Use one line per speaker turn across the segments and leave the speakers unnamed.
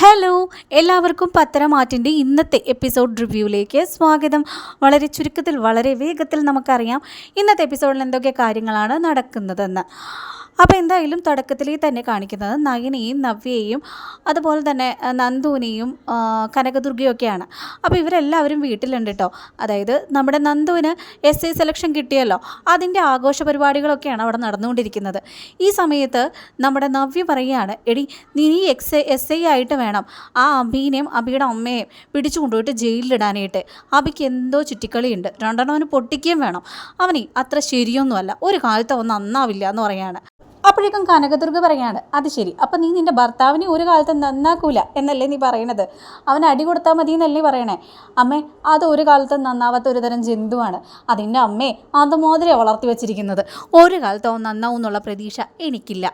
Hello എല്ലാവർക്കും പത്തരമാറ്റിന്റെ ഇന്നത്തെ episode റിവ്യൂയിലേക്ക് സ്വാഗതം. വളരെ ചുരുക്കത്തിൽ വളരെ വേഗത്തിൽ നമുക്കറിയാം ഇന്നത്തെ എപ്പിസോഡിൽ എന്തൊക്കെ കാര്യങ്ങളാണ് നടക്കുന്നതെന്ന്. അപ്പോൾ എന്തായാലും തുടക്കത്തിലേ തന്നെ കാണിക്കുന്നത് നയനെയും നവ്യയെയും അതുപോലെ തന്നെ നന്ദുവിനെയും കനകദുർഗയൊക്കെയാണ്. അപ്പോൾ ഇവരെല്ലാവരും വീട്ടിലുണ്ട് കേട്ടോ അതായത് നമ്മുടെ നന്ദുവിന് എസ് ഐ സെലക്ഷൻ കിട്ടിയല്ലോ. അതിന്റെ ആഘോഷ പരിപാടികളൊക്കെയാണ് അവിടെ നടന്നുകൊണ്ടിരിക്കുന്നത്. ഈ സമയത്ത് നമ്മുടെ നവ്യ പറയുകയാണ് എടി നീ എക്സ് എസ് ഐ ആയിട്ട് വേണം. ആ അബീനെയും അബിയുടെ അമ്മയെയും പിടിച്ചു കൊണ്ടുപോയിട്ട് ജയിലിലിടാനായിട്ട്. അബിക്ക് എന്തോ ചുറ്റിക്കളിയുണ്ട്. രണ്ടെണ്ണം അവന് പൊട്ടിക്കുകയും വേണം. അവനെ അത്ര ശരിയൊന്നുമല്ല. ഒരു കാലത്ത് അവൻ നന്നാവില്ല എന്ന് പറയാണ് അപ്പോഴേക്കും കനകദുർഗ പറയാണ് അത് ശരി. അപ്പം നീ നിന്റെ ഭർത്താവിനെ ഒരു കാലത്ത് നന്നാക്കൂല എന്നല്ലേ നീ പറയണത്? അവൻ അടി കൊടുത്താൽ മതി എന്നല്ലേ പറയണേ? അമ്മേ അത് ഒരു കാലത്ത് നന്നാവാത്ത ഒരു തരം ജന്തുവാണ്. അതിന്റെ അമ്മേ അത് മോതിരെ വളർത്തി വെച്ചിരിക്കുന്നത്. ഒരു കാലത്ത് അവൻ നന്നാവും എന്നുള്ള പ്രതീക്ഷ എനിക്കില്ല.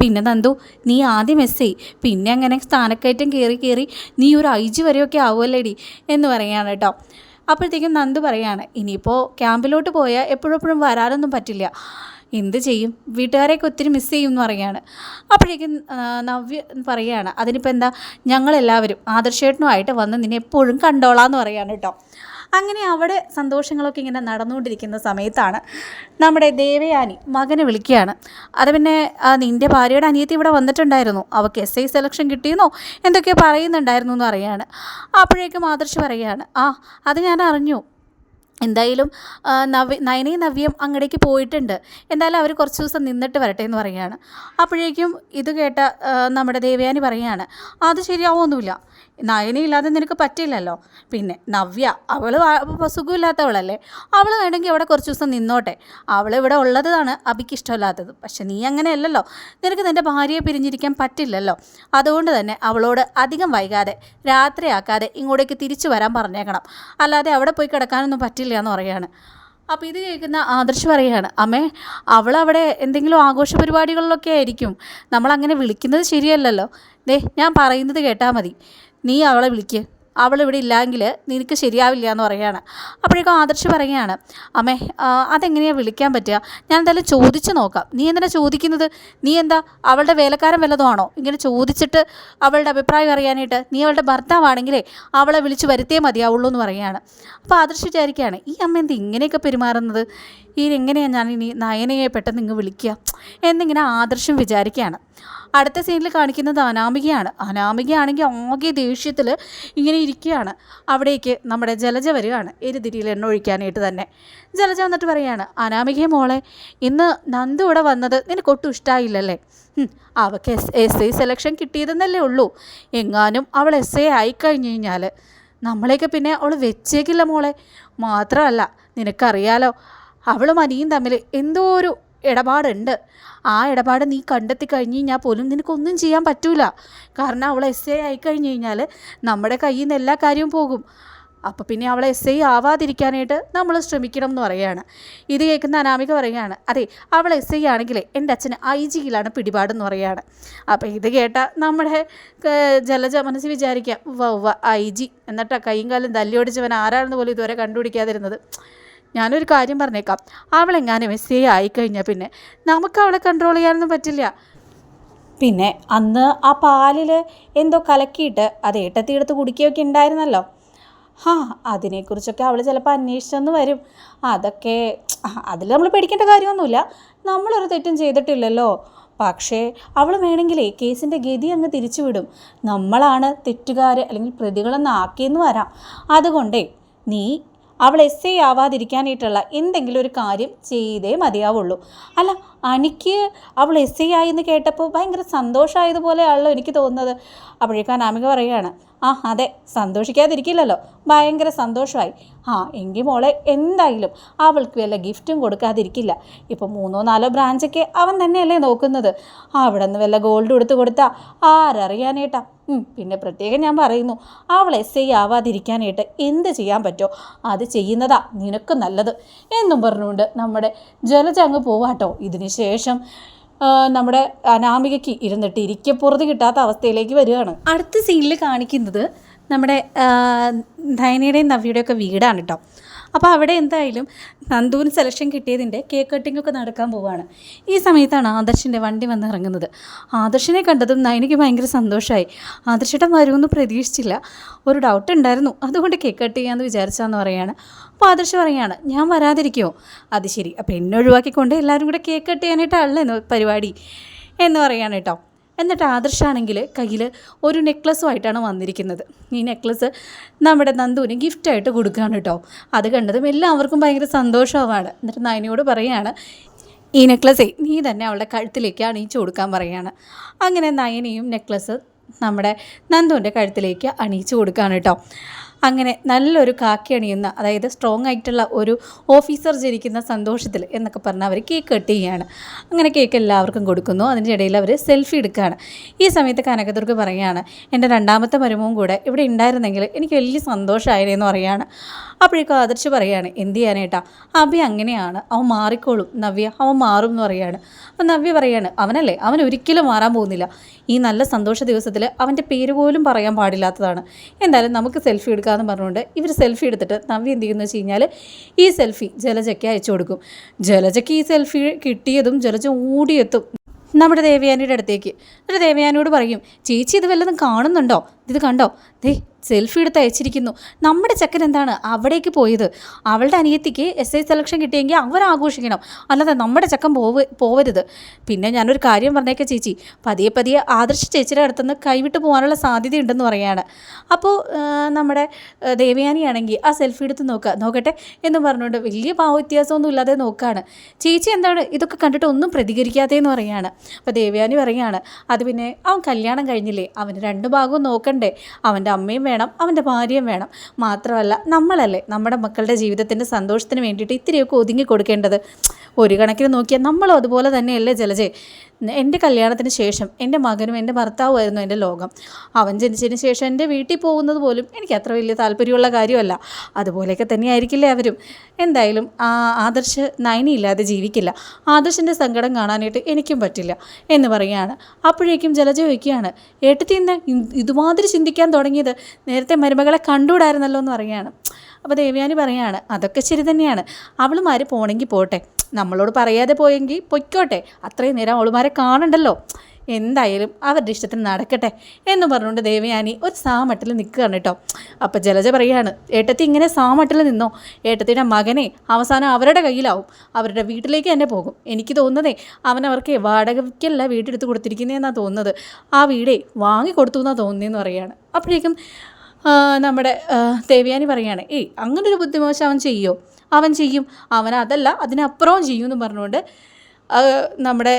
പിന്നെ നന്ദു നീ ആദ്യം ഐ പിന്നെ അങ്ങനെ സ്ഥാനക്കയറ്റം കയറി കയറി നീ ഒരു ഐ ജി വരെയൊക്കെ ആവുമല്ലേടി എന്ന് പറയാണ് കേട്ടോ അപ്പോഴത്തേക്കും നന്ദു പറയാണ് ഇനിയിപ്പോൾ ക്യാമ്പിലോട്ട് പോയാൽ എപ്പോഴെപ്പോഴും വരാനൊന്നും പറ്റില്ല. എന്ത് ചെയ്യും? വീട്ടുകാരെയൊക്കെ ഒത്തിരി മിസ് ചെയ്യും എന്ന് പറയുകയാണ്. അപ്പോഴേക്കും നവ്യ പറയുകയാണ് അതിനിപ്പോൾ എന്താ? ഞങ്ങളെല്ലാവരും ആദർശേട്ടനുമായിട്ട് വന്ന് നിന്നെ എപ്പോഴും കണ്ടോളാം എന്ന് പറയുകയാണ് കേട്ടോ അങ്ങനെ അവിടെ സന്തോഷങ്ങളൊക്കെ ഇങ്ങനെ നടന്നുകൊണ്ടിരിക്കുന്ന സമയത്താണ് നമ്മുടെ ദേവയാനി മകനെ വിളിക്കുകയാണ്. അത് പിന്നെ നിന്റെ ഭാര്യയുടെ അനിയത്തി ഇവിടെ വന്നിട്ടുണ്ടായിരുന്നു. അവൾക്ക് എസ് ഐ സെലക്ഷൻ കിട്ടിയെന്നോ? എന്തൊക്കെയോ പറയുന്നുണ്ടായിരുന്നു എന്ന് അറിയാണ് അപ്പോഴേക്കും ആദർശ് പറയുകയാണ് ആ അത് ഞാൻ അറിഞ്ഞു. എന്തായാലും നവ നയനയും നവ്യം അങ്ങടേക്ക് പോയിട്ടുണ്ട്. എന്തായാലും അവർ കുറച്ച് ദിവസം നിന്നിട്ട് വരട്ടെ എന്ന് പറയുകയാണ്. അപ്പോഴേക്കും ഇത് കേട്ട നമ്മുടെ ദേവയാനി പറയുകയാണ് അത് ശരിയാവൊന്നുമില്ല. നയനയില്ലാതെ നിനക്ക് പറ്റില്ലല്ലോ പിന്നെ നവ്യ അവൾ സുഖമില്ലാത്തവളല്ലേ? അവൾ വേണമെങ്കിൽ അവിടെ കുറച്ച് ദിവസം നിന്നോട്ടെ. അവൾ ഇവിടെ ഉള്ളതാണ് അബിക്ക് ഇഷ്ടമില്ലാത്തത്. പക്ഷെ നീ അങ്ങനെയല്ലല്ലോ. നിനക്ക് നിന്റെ ഭാര്യയെ പിരിഞ്ഞിരിക്കാൻ പറ്റില്ലല്ലോ. അതുകൊണ്ട് തന്നെ അവളോട് അധികം വൈകാതെ രാത്രിയാക്കാതെ ഇങ്ങോട്ടേക്ക് തിരിച്ചു വരാൻ പറഞ്ഞേക്കണം. അല്ലാതെ അവിടെ പോയി കിടക്കാനൊന്നും പറ്റില്ല എന്ന് പറയുകയാണ്. അപ്പോൾ ഇത് കേൾക്കുന്ന ആദർശ് പറയുകയാണ് അമ്മേ അവളവിടെ എന്തെങ്കിലും ആഘോഷ പരിപാടികളിലൊക്കെ ആയിരിക്കും. നമ്മളങ്ങനെ വിളിക്കുന്നത് ശരിയല്ലല്ലോ. ദേ ഞാൻ പറയുന്നത് കേട്ടാൽ മതി. നീ അവളെ വിളിക്ക്. അവൾ ഇവിടെ ഇല്ലെങ്കിൽ നിനക്ക് ശരിയാവില്ല എന്ന് പറയുകയാണ്. അപ്പോഴേക്കും ആദർശ് പറയുകയാണ് അമ്മേ അതെങ്ങനെയാണ് വിളിക്കാൻ പറ്റുക? ഞാൻ എന്തായാലും ചോദിച്ചു നോക്കാം. നീ എന്തിനാ ചോദിക്കുന്നത്? നീ എന്താ അവളുടെ വേലക്കാരൻ വല്ലതുമാണോ ഇങ്ങനെ ചോദിച്ചിട്ട് അവളുടെ അഭിപ്രായം അറിയാനായിട്ട് നീ അവളുടെ ഭർത്താവാണെങ്കിലേ അവളെ വിളിച്ച് വരുത്തേ മതിയാവുള്ളൂ എന്ന് പറയുകയാണ്. അപ്പോൾ ആദർശ് വിചാരിക്കുകയാണ് ഈ അമ്മ എന്ത് ഇങ്ങനെയൊക്കെ പെരുമാറുന്നത്? ഈ എങ്ങനെയാണ് ഞാൻ ഇനി നയനയെ പെട്ടെന്ന് ഇങ്ങ് വിളിക്കുക? എന്നിങ്ങനെ ആദർശം വിചാരിക്കുകയാണ്. അടുത്ത സീനിൽ കാണിക്കുന്നത് അനാമികയാണ്. അനാമികയാണെങ്കിൽ ആകെ ദേഷ്യത്തിൽ ഇങ്ങനെ ഇരിക്കുകയാണ്. അവിടേക്ക് നമ്മുടെ ജലജ വരികയാണ്. എരുതിരിയിൽ എണ്ണ ഒഴിക്കാനായിട്ട് തന്നെ. ജലജ വന്നിട്ട് പറയാണ് അനാമികയെ മോളെ ഇന്ന് നന്ദു ഇവിടെ വന്നത് നിനക്ക് ഒട്ടും ഇഷ്ടമായില്ലല്ലേ അവൾക്ക് എസ് എസ് ഐ സെലക്ഷൻ കിട്ടിയതെന്നല്ലേ ഉള്ളൂ. എങ്ങാനും അവൾ എസ് ഐ ആയിക്കഴിഞ്ഞ് കഴിഞ്ഞാൽ നമ്മളെയൊക്കെ പിന്നെ അവൾ വെച്ചേക്കില്ല മോളെ. മാത്രമല്ല നിനക്കറിയാലോ അവളും അനിയും തമ്മിൽ എന്തോ ഒരു ഇടപാടുണ്ട്. ആ ഇടപാട് നീ കണ്ടെത്തി കഴിഞ്ഞ് കഴിഞ്ഞാൽ പോലും നിനക്കൊന്നും ചെയ്യാൻ പറ്റൂല. കാരണം അവൾ എസ് ഐ ആയിക്കഴിഞ്ഞ് കഴിഞ്ഞാൽ നമ്മുടെ കയ്യിൽ നിന്ന് എല്ലാ കാര്യവും പോകും. അപ്പോൾ പിന്നെ അവളെ എസ് ഐ ആവാതിരിക്കാനായിട്ട് നമ്മൾ ശ്രമിക്കണം എന്ന് പറയുകയാണ്. ഇത് കേൾക്കുന്ന അനാമിക പറയുകയാണ് അതെ അവൾ എസ് ഐ ആണെങ്കിലേ എന്റെ അച്ഛന് ഐ ജിയിലാണ് പിടിപാടെന്ന് പറയുകയാണ്. അപ്പോൾ ഇത് കേട്ട നമ്മുടെ ജലജ മനസ്സിൽ വിചാരിക്കുക വ ഐ ജി. എന്നിട്ടാ കൈയും കാലും തല്ലിയോടിച്ചവൻ ആരാണെന്ന് പോലും ഇതുവരെ കണ്ടുപിടിക്കാതിരുന്നത്. ഞാനൊരു കാര്യം പറഞ്ഞേക്കാം. അവളെങ്ങാനും ഐ ആയിക്കഴിഞ്ഞാൽ പിന്നെ നമുക്ക് അവളെ കൺട്രോൾ ചെയ്യാനൊന്നും പറ്റില്ല. പിന്നെ അന്ന് ആ പാലിൽ എന്തോ കലക്കിയിട്ട് അത് ഏട്ടത്തിയെടുത്ത് കുടിക്കുകയൊക്കെ ഉണ്ടായിരുന്നല്ലോ. ഹാ അതിനെക്കുറിച്ചൊക്കെ അവൾ ചിലപ്പോൾ അന്വേഷിച്ചെന്ന് വരും. അതൊക്കെ അതിൽ നമ്മൾ പേടിക്കേണ്ട കാര്യമൊന്നുമില്ല. നമ്മളൊരു തെറ്റും ചെയ്തിട്ടില്ലല്ലോ. പക്ഷേ അവൾ വേണമെങ്കിലേ കേസിന്റെ ഗതി അങ്ങ് തിരിച്ചുവിടും നമ്മളാണ് തെറ്റുകാർ അല്ലെങ്കിൽ പ്രതികളെന്ന് ആക്കിയെന്ന് വരാം. അതുകൊണ്ടേ നീ അവൾ എസ് ഐ ആവാതിരിക്കാനായിട്ടുള്ള എന്തെങ്കിലും ഒരു കാര്യം ചെയ്തേ മതിയാവുള്ളൂ. അല്ല അനിക്ക് അവൾ എസ് ഐ ആയി എന്ന് കേട്ടപ്പോൾ ഭയങ്കര സന്തോഷമായതുപോലെയാണല്ലോ എനിക്ക് തോന്നുന്നത്. അപ്പോഴേക്കും അനാമിക പറയുകയാണ് ആ അതെ സന്തോഷിക്കാതിരിക്കില്ലല്ലോ. ഭയങ്കര സന്തോഷമായി. ആ എങ്കിൽ മോളെ എന്തായാലും അവൾക്ക് വല്ല ഗിഫ്റ്റും കൊടുക്കാതിരിക്കില്ല. ഇപ്പോൾ മൂന്നോ നാലോ ബ്രാഞ്ചൊക്കെ അവൻ തന്നെയല്ലേ നോക്കുന്നത്. അവിടെ നിന്ന് വല്ല ഗോൾഡ് കൊടുത്ത് കൊടുത്താൽ ആരറിയാനേട്ടാ. പിന്നെ പ്രത്യേകം ഞാൻ പറയുന്നു അവൾ എസ് ഐ ആവാതിരിക്കാനായിട്ട് എന്ത് ചെയ്യാൻ പറ്റുമോ അത് ചെയ്യുന്നതാ നിനക്ക് നല്ലത്. എന്നും പറഞ്ഞുകൊണ്ട് നമ്മുടെ ജലജ അങ്ങ് പോവാട്ടോ. ഇതിന് ശേഷം നമ്മുടെ അനാമികയ്ക്ക് ഇരുന്നിട്ട് ഇരിക്കപ്പുറത്ത് കിട്ടാത്ത അവസ്ഥയിലേക്ക് വരികയാണ്. അടുത്ത സീനിൽ കാണിക്കുന്നത് നമ്മുടെ ധൈനയുടെയും നയനയുടെയും നവ്യയുടെയും ഒക്കെ വീടാണ് കേട്ടോ അപ്പോൾ അവിടെ എന്തായാലും നന്ദുവിന് സെലക്ഷൻ കിട്ടിയതിന്റെ കേക്ക് കട്ടിങ്ങൊക്കെ നടക്കാൻ പോവുകയാണ് ഈ സമയത്താണ് ആദർശിന്റെ വണ്ടി വന്ന് ഇറങ്ങുന്നത്. ആദർശിനെ കണ്ടതും നയനിക്ക് ഭയങ്കര സന്തോഷമായി ആദർശേട്ടൻ വരുമെന്ന് പ്രതീക്ഷിച്ചില്ല. ഒരു ഡൗട്ട് ഉണ്ടായിരുന്നു. അതുകൊണ്ട് കേക്ക് കട്ട് ചെയ്യാമെന്ന് വിചാരിച്ചാന്ന് പറയാണ്. അപ്പോൾ ആദർശ് പറയാണ് ഞാൻ വരാതിരിക്കുമോ അത് ശരി. അപ്പോൾ എന്നെ ഒഴിവാക്കിക്കൊണ്ട് എല്ലാവരും കൂടെ കേക്ക് കട്ട് ചെയ്യാനായിട്ടാണല്ലോ പരിപാടി എന്ന് പറയാണ് കേട്ടോ. എന്നിട്ട് ആദർശാണെങ്കിൽ കയ്യിൽ ഒരു നെക്ലസ്സുമായിട്ടാണ് വന്നിരിക്കുന്നത്. ഈ നെക്ലസ് നമ്മുടെ നന്ദുവിന് ഗിഫ്റ്റായിട്ട് കൊടുക്കുകയാണ് കേട്ടോ. അത് കണ്ടതും എല്ലാവർക്കും ഭയങ്കര സന്തോഷമാണ് എന്നിട്ട് നയനയോട് പറയാണ് ഈ നെക്ലസ്സേ നീ തന്നെ അവളുടെ കഴുത്തിലേക്ക് അണിയിച്ചു കൊടുക്കാൻ പറയുകയാണ് അങ്ങനെ നയനയും നെക്ലസ് നമ്മുടെ നന്ദുവിന്റെ കഴുത്തിലേക്ക് അണിയിച്ചു കൊടുക്കുകയാണ് കേട്ടോ. അങ്ങനെ നല്ലൊരു കാക്കി അണിയുന്ന അതായത് സ്ട്രോങ് ആയിട്ടുള്ള ഒരു ഓഫീസർ ജനിക്കുന്ന സന്തോഷത്തിൽ എന്നൊക്കെ പറഞ്ഞാൽ അവർ കേക്ക് കട്ട് ചെയ്യുകയാണ് അങ്ങനെ കേക്ക് എല്ലാവർക്കും കൊടുക്കുന്നു. അതിന്റെ ഇടയിൽ അവർ സെൽഫി എടുക്കുകയാണ്. ഈ സമയത്ത് കനകദുർഗ് പറയുകയാണ് എന്റെ രണ്ടാമത്തെ മരുമവും കൂടെ ഇവിടെ ഉണ്ടായിരുന്നെങ്കിൽ എനിക്ക് വലിയ സന്തോഷമായിരുന്നെന്ന് പറയുകയാണ്. അപ്പോഴേക്കും ആദർശ് പറയുകയാണ് എന്ത് ചെയ്യാനേട്ടാ അഭി അങ്ങനെയാണ്. അവൻ മാറിക്കോളും. നവ്യ അവൻ മാറും എന്ന് പറയുകയാണ്. അപ്പം നവ്യ പറയാണ് അവനല്ലേ? അവൻ ഒരിക്കലും മാറാൻ പോകുന്നില്ല. ഈ നല്ല സന്തോഷ ദിവസത്തിൽ അവന്റെ പേര് പോലും പറയാൻ പാടില്ലാത്തതാണ്. എന്തായാലും നമുക്ക് സെൽഫി എടുക്കാമെന്ന് പറഞ്ഞുകൊണ്ട് ഇവർ സെൽഫി എടുത്തിട്ട് നവ്യ എന്ത് ചെയ്യുന്നത് വെച്ച് കഴിഞ്ഞാൽ ഈ സെൽഫി ജലജയ്ക്ക് അയച്ചു കൊടുക്കും. ജലജയ്ക്ക് ഈ സെൽഫി കിട്ടിയതും ജലജ ഓടിയെത്തും. നമ്മുടെ ദേവയാനിയുടെ അടുത്തേക്ക്. എന്നിട്ട് ദേവയാനിയോട് പറയും ചേച്ചി ഇത് വല്ലതും കാണുന്നുണ്ടോ? ഇത് കണ്ടോ? ദേ സെൽഫി എടുത്ത് അയച്ചിരിക്കുന്നു. നമ്മുടെ ചെക്കൻ എന്താണ് അവിടേക്ക് പോയത്? അവളുടെ അനിയത്തിക്ക് എസ് ഐ സെലക്ഷൻ കിട്ടിയെങ്കിൽ അവർ ആഘോഷിക്കണം. അല്ലാതെ നമ്മുടെ ചെക്കൻ പോവ പോവരുത്. പിന്നെ ഞാനൊരു കാര്യം പറഞ്ഞേക്കാം ചേച്ചി. പതിയെ പതിയെ ആദർശ ചേച്ചിയുടെ അടുത്തുനിന്ന് കൈവിട്ട് പോകാനുള്ള സാധ്യതയുണ്ടെന്ന് പറയാണ് അപ്പോൾ നമ്മുടെ ദേവയാനിയാണെങ്കിൽ ആ സെൽഫി എടുത്ത് നോക്കുക നോക്കട്ടെ എന്ന് പറഞ്ഞുകൊണ്ട് വലിയ ഭാവവ്യത്യാസമൊന്നും ഇല്ലാതെ നോക്കുകയാണ് ചേച്ചി എന്താണ് ഇതൊക്കെ കണ്ടിട്ട് ഒന്നും പ്രതികരിക്കാതെ എന്ന് പറയാണ് അപ്പോൾ ദേവയാനി പറയാണ് അത് പിന്നെ അവൻ കല്യാണം കഴിഞ്ഞില്ലേ? അവന് രണ്ട് ഭാഗവും നോക്കണ്ടേ? അവന്റെ അമ്മയും വേണം അവന്റെ ഭാര്യയും വേണം. മാത്രമല്ല നമ്മളല്ലേ നമ്മുടെ മക്കളുടെ ജീവിതത്തിന്റെ സന്തോഷത്തിന് വേണ്ടിയിട്ട് ഇത്തിരിയൊക്കെ ഒതുങ്ങി കൊടുക്കേണ്ടത്. ഒരു കണക്കിന് നോക്കിയാൽ നമ്മളും അതുപോലെ തന്നെയല്ലേ ജലജെ? എന്റെ കല്യാണത്തിന് ശേഷം എന്റെ മകനും എന്റെ ഭർത്താവുമായിരുന്നു എന്റെ ലോകം. അവൻ ജനിച്ചതിന് ശേഷം എന്റെ വീട്ടിൽ പോകുന്നത് പോലും എനിക്ക് അത്ര വലിയ താല്പര്യമുള്ള കാര്യമല്ല. അതുപോലെയൊക്കെ തന്നെയായിരിക്കില്ലേ അവരും. എന്തായാലും ആദർശ് നയനിയില്ലാതെ ജീവിക്കില്ല. ആദർശിന്റെ സങ്കടം കാണാനായിട്ട് എനിക്കും പറ്റില്ല എന്ന് പറയുകയാണ്. അപ്പോഴേക്കും ജലജ ചോദിക്കുകയാണ് ഏട്ടത്തി ഇന്ന് ഇതുമാതിരി ചിന്തിക്കാൻ തുടങ്ങിയത്? നേരത്തെ മരുമകളെ കണ്ടുകൂടായിരുന്നല്ലോ എന്ന് പറയുകയാണ്. അപ്പോൾ ദേവയാനി പറയുകയാണ് അതൊക്കെ ശരി തന്നെയാണ്. അവളുമാർ പോണെങ്കിൽ പോട്ടെ. നമ്മളോട് പറയാതെ പോയെങ്കിൽ പൊയ്ക്കോട്ടെ. അത്രയും നേരം അവളുമാരെ കാണണ്ടല്ലോ. എന്തായാലും അവരുടെ ഇഷ്ടത്തിന് നടക്കട്ടെ എന്ന് പറഞ്ഞുകൊണ്ട് ദേവയാനി ഒരു സാമട്ടിൽ നിൽക്കുകയാണ് കേട്ടോ. അപ്പോൾ ജലജ പറയാണ് ഏട്ടത്തി ഇങ്ങനെ സാമട്ടിൽ നിന്നോ? ഏട്ടത്തിയുടെ മകനെ അവസാനം അവരുടെ കയ്യിലാവും. അവരുടെ വീട്ടിലേക്ക് തന്നെ പോകും. എനിക്ക് തോന്നുന്നതേ അവൻ അവർക്ക് വാടകയ്ക്കല്ല വീടെടുത്ത് കൊടുത്തിരിക്കുന്നതെന്നാണ് തോന്നുന്നത്. ആ വീടേ വാങ്ങിക്കൊടുത്തു എന്നാണ് തോന്നുന്നതെന്ന് പറയുകയാണ് അപ്പോഴേക്കും നമ്മുടെ ദേവയാനി പറയാണ് ഏയ് അങ്ങനൊരു ബുദ്ധിമോശം അവൻ ചെയ്യോ? അവൻ ചെയ്യും. അവൻ അതല്ല അതിനപ്പുറവും ചെയ്യും എന്ന് പറഞ്ഞുകൊണ്ട് നമ്മുടെ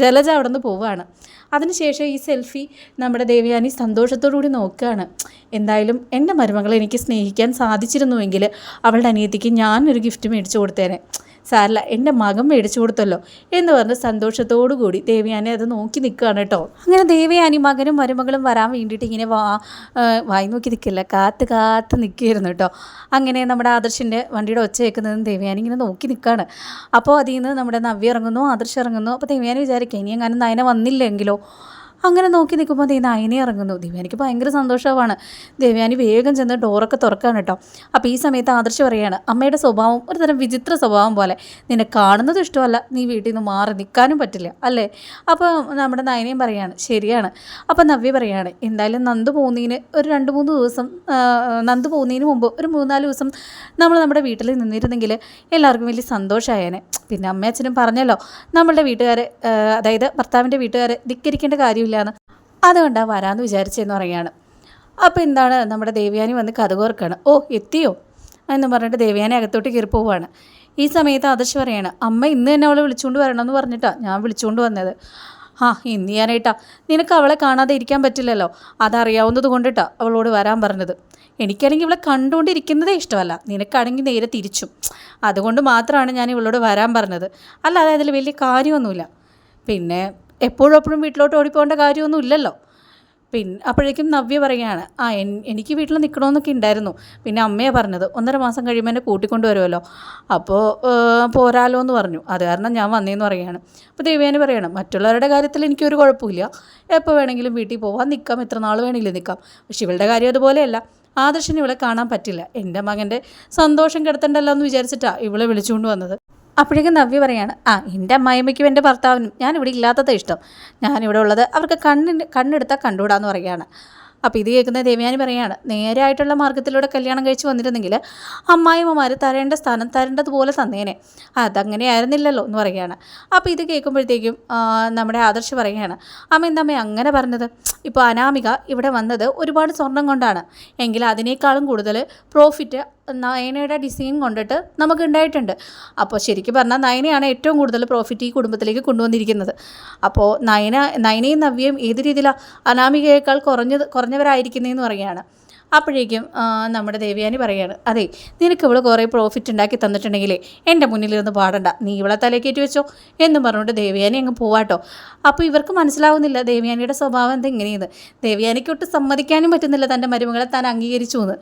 ജലജ അവിടെ നിന്ന് പോവുകയാണ്. അതിനുശേഷം ഈ സെൽഫി നമ്മുടെ ദേവയാനി സന്തോഷത്തോടു കൂടി നോക്കുകയാണ്. എന്തായാലും എന്റെ മരുമകളെ എനിക്ക് സ്നേഹിക്കാൻ സാധിച്ചിരുന്നുവെങ്കിൽ അവളുടെ അനിയത്തിക്ക് ഞാനൊരു ഗിഫ്റ്റ് മേടിച്ചു കൊടുത്തേനെ. സാരല്ല എന്റെ മകൻ മേടിച്ചു കൊടുത്തല്ലോ എന്ന് പറഞ്ഞ് സന്തോഷത്തോടു കൂടി ദേവയാനി അത് നോക്കി നിൽക്കുകയാണ് കേട്ടോ. അങ്ങനെ ദേവയാനി മകനും മരുമകളും വരാൻ വേണ്ടിയിട്ട് ഇങ്ങനെ വാ വായി നോക്കി നിൽക്കില്ല. കാത്ത് കാത്ത് നിൽക്കുകയായിരുന്നു കേട്ടോ. അങ്ങനെ നമ്മുടെ ആദർശിന്റെ വണ്ടിയുടെ ഒച്ച കേൾക്കുന്നതും ദേവയാനി ഇങ്ങനെ നോക്കി നിൽക്കുകയാണ്. അപ്പോൾ അതിൽ നിന്ന് നമ്മുടെ നവ്യ ഇറങ്ങുന്നു ആദർശ് ഇറങ്ങുന്നു. അപ്പോൾ ദേവയാനി വിചാരിക്കുക ഇനി എങ്ങാനും നയന വന്നില്ലെങ്കിലോ? അങ്ങനെ നോക്കി നിൽക്കുമ്പോൾ ദേ അയനെ ഇറങ്ങുന്നു. ദിവ്യാനിക്ക് ഭയങ്കര സന്തോഷമാണ്. ദേവ്യാനി വേഗം ചെന്ന് ഡോറൊക്കെ തുറക്കാണ് കേട്ടോ. അപ്പോൾ ഈ സമയത്ത് ആദർശ് പറയുകയാണ് അമ്മയുടെ സ്വഭാവം ഒരു തരം വിചിത്ര സ്വഭാവം പോലെ. നിന്നെ കാണുന്നത് ഇഷ്ടമല്ല. നീ വീട്ടിൽ നിന്ന് മാറി നിൽക്കാനും പറ്റില്ല. അല്ലേ? അപ്പോൾ നമ്മുടെ നയനയും പറയാണ് ശരിയാണ്. അപ്പോൾ നവ്യ പറയാണ് എന്തായാലും നന്ദു പോകുന്നതിന് ഒരു രണ്ട് മൂന്ന് ദിവസം നന്ദു പോകുന്നതിന് മുമ്പ് ഒരു മൂന്നാൽ ദിവസം നമ്മൾ നമ്മുടെ വീട്ടിൽ നിന്നിരുന്നെങ്കിൽ എല്ലാവർക്കും വലിയ സന്തോഷമായേനെ. പിന്നെ അമ്മയച്ഛനും പറഞ്ഞല്ലോ നമ്മളുടെ വീട്ടുകാരെ അതായത് ഭർത്താവിന്റെ വീട്ടുകാരെ ധിക്കരിക്കേണ്ട കാര്യമില്ലാന്ന് അതുകൊണ്ടാണ് വരാമെന്ന് വിചാരിച്ചെന്ന് പറയുകയാണ്. അപ്പോൾ എന്താണ്? നമ്മുടെ ദേവ്യാനി വന്ന് കഥ കോർക്കാണ് ഓ എത്തിയോ? എന്ന് പറഞ്ഞിട്ട് ദേവ്യാനി അകത്തോട്ട് കയറി പോവുകയാണ് ഈ സമയത്ത് ആദർശ് പറയാണ് അമ്മ ഇന്ന് തന്നെ അവളെ വിളിച്ചുകൊണ്ട് വരണമെന്ന് പറഞ്ഞിട്ടാണ് ഞാൻ വിളിച്ചുകൊണ്ട് വന്നത്. ആ ഇന്ന് ഞാനായിട്ടാ നിനക്ക് അവളെ കാണാതെ ഇരിക്കാൻ പറ്റില്ലല്ലോ. അതറിയാവുന്നത് കൊണ്ടിട്ടാ അവളോട് വരാൻ പറഞ്ഞത്. എനിക്കാണെങ്കിൽ ഇവളെ കണ്ടുകൊണ്ടിരിക്കുന്നതേ ഇഷ്ടമല്ല. നിനക്കാണെങ്കിൽ നേരെ തിരിച്ചും. അതുകൊണ്ട് മാത്രമാണ് ഞാൻ ഇവളോട് വരാൻ പറഞ്ഞത്. അല്ലാതെ അതിൽ വലിയ കാര്യമൊന്നുമില്ല. പിന്നെ എപ്പോഴും വീട്ടിലോട്ട് ഓടിപ്പോകേണ്ട കാര്യമൊന്നും ഇല്ലല്ലോ. പിന്നെ അപ്പോഴേക്കും നവ്യ പറയുകയാണ് ആ എനിക്ക് വീട്ടിൽ നിൽക്കണമെന്നൊക്കെ ഉണ്ടായിരുന്നു പിന്നെ അമ്മയെ പറഞ്ഞത് ഒന്നര മാസം കഴിയുമ്പോൾ എന്നെ കൂട്ടിക്കൊണ്ട് വരുമല്ലോ. അപ്പോൾ പോരാലോ എന്ന് പറഞ്ഞു. അത് കാരണം ഞാൻ വന്നേന്ന് പറയുകയാണ്. അപ്പോൾ ദേവയാനി പറയണം മറ്റുള്ളവരുടെ കാര്യത്തിൽ എനിക്കൊരു കുഴപ്പമില്ല. എപ്പോൾ വേണമെങ്കിലും വീട്ടിൽ പോവാൻ നിൽക്കാം എത്ര നാൾ വേണമെങ്കിലും നിൽക്കാം പക്ഷെ ഇവളുടെ കാര്യം അതുപോലെയല്ല. ആദർശന് ഇവളെ കാണാൻ പറ്റില്ല. എന്റെ മകന്റെ സന്തോഷം കിടത്തണ്ടല്ലോ എന്ന് വിചാരിച്ചിട്ടാണ് ഇവളെ വിളിച്ചുകൊണ്ട് വന്നത്. അപ്പോഴേക്കും നവ്യ പറയാണ് ആ എന്റെ അമ്മായിമ്മയ്ക്കും എന്റെ ഭർത്താവിനും ഞാനിവിടെ ഇല്ലാത്തത് ഇഷ്ടം. ഞാനിവിടെ ഉള്ളത് അവർക്ക് കണ്ണിന് കണ്ണെടുത്താൽ കണ്ടുകൂടാന്ന് പറയുകയാണ്. അപ്പോൾ ഇത് കേൾക്കുന്ന ദേവയാനി പറയാണ് നേരായിട്ടുള്ള മാർഗത്തിലൂടെ കല്യാണം കഴിച്ച് വന്നിരുന്നെങ്കിൽ അമ്മായിമ്മമാർ തരേണ്ട സ്ഥാനം തരേണ്ടതുപോലെ തന്നേനെ. അതങ്ങനെ ആയിരുന്നില്ലല്ലോ എന്ന് പറയുകയാണ്. അപ്പോൾ ഇത് കേൾക്കുമ്പോഴത്തേക്കും നമ്മുടെ ആദർശ് പറയുകയാണ് അമ്മ എന്താ അമ്മ അങ്ങനെ പറഞ്ഞത്? ഇപ്പോൾ അനാമിക ഇവിടെ വന്നത് ഒരുപാട് സ്വർണം കൊണ്ടാണ്. എങ്കിൽ അതിനേക്കാളും കൂടുതൽ പ്രോഫിറ്റ് നയനയുടെ ഡിസൈൻ കൊണ്ടിട്ട് നമുക്ക് ഉണ്ടായിട്ടുണ്ട് അപ്പോൾ ശരിക്കും പറഞ്ഞാൽ നയനയാണ് ഏറ്റവും കൂടുതൽ പ്രോഫിറ്റ് ഈ കുടുംബത്തിലേക്ക് കൊണ്ടുവന്നിരിക്കുന്നത്. അപ്പോൾ നയന നയനയും നവ്യയും ഏത് രീതിയിലാണ് അനാമികയേക്കാൾ കുറഞ്ഞത് കുറഞ്ഞവരായിരിക്കുന്നതെന്ന് പറയുകയാണ്. അപ്പോഴേക്കും നമ്മുടെ ദേവിയാനി പറയാണ് അതെ നിനക്ക് ഇവിടെ കുറേ പ്രോഫിറ്റ് ഉണ്ടാക്കി തന്നിട്ടുണ്ടെങ്കിലേ എന്റെ മുന്നിലിരുന്ന് പാടണ്ട. നീ ഇവളെ തലക്കേറ്റി വെച്ചോ. എന്ന് പറഞ്ഞുകൊണ്ട് ദേവിയാനി അങ്ങ് പോവാട്ടോ. അപ്പോൾ ഇവർക്ക് മനസ്സിലാവുന്നില്ല ദേവിയാനിയുടെ സ്വഭാവം എന്താ ഇങ്ങനെയെന്ന് ദേവയാനിക്ക് ഒട്ട് സമ്മതിക്കാനും പറ്റുന്നില്ല തന്റെ മരുമകളെ താൻ അംഗീകരിച്ചു എന്ന്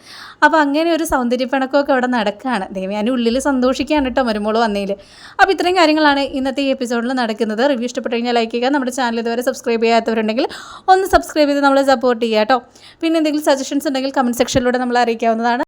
അപ്പോൾ അങ്ങനെ ഒരു സൗന്ദര്യപ്പിണക്കമൊക്കെ അവിടെ നടക്കുകയാണ്. ദേവിയാനി ഉള്ളിൽ സന്തോഷിക്കുകയാണ് കേട്ടോ മരുമോൾ വന്നതിൽ അപ്പോൾ ഇത്രയും കാര്യങ്ങളാണ് ഇന്നത്തെ ഈ എപ്പിസോഡിൽ നടക്കുന്നത്. റിവ്യൂ ഇഷ്ടപ്പെട്ടു കഴിഞ്ഞാൽ ലൈക്ക് ചെയ്യുക. നമ്മുടെ ചാനൽ ഇതുവരെ സബ്സ്ക്രൈബ് ചെയ്യാത്തവരുണ്ടെങ്കിൽ ഒന്ന് സബ്സ്ക്രൈബ് ചെയ്ത് നമ്മളെ സപ്പോർട്ട് ചെയ്യുക കേട്ടോ. പിന്നെ എന്തെങ്കിലും സജഷൻസ് ഉണ്ടെങ്കിൽ കമന്റ് സെക്ഷനിലൂടെ നമ്മൾ അറിയിക്കാവുന്നതാണ്.